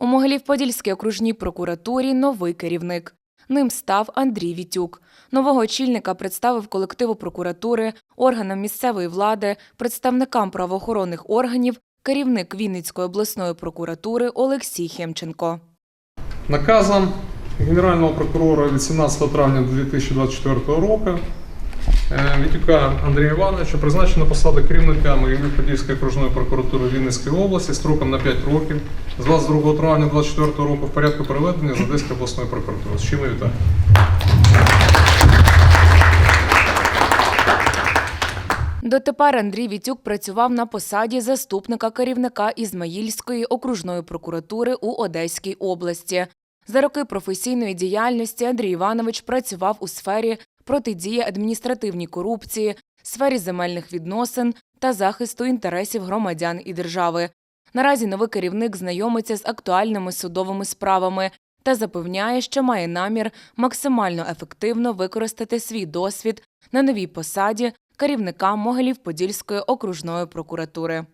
У Могилів-Подільській окружній прокуратурі новий керівник. Ним став Андрій Вітюк. Нового очільника представив колективу прокуратури, органам місцевої влади, представникам правоохоронних органів, керівник Вінницької обласної прокуратури Олексій Хемченко. Наказом Генерального прокурора від 17 травня 2024 року Вітюка Андрія Івановича призначено посаду керівника Могилів-Подільської окружної прокуратури Вінницької області строком на 5 років з 22 травня 2024 року в порядку переведення з Одеської обласної прокуратури. З чим я вітаю. Дотепер Андрій Вітюк працював на посаді заступника керівника Ізмаїльської окружної прокуратури у Одеській області. За роки професійної діяльності Андрій Іванович працював у сфері протидії адміністративній корупції, сфері земельних відносин та захисту інтересів громадян і держави. Наразі новий керівник знайомиться з актуальними судовими справами та запевняє, що має намір максимально ефективно використати свій досвід на новій посаді керівника Могилів-Подільської окружної прокуратури.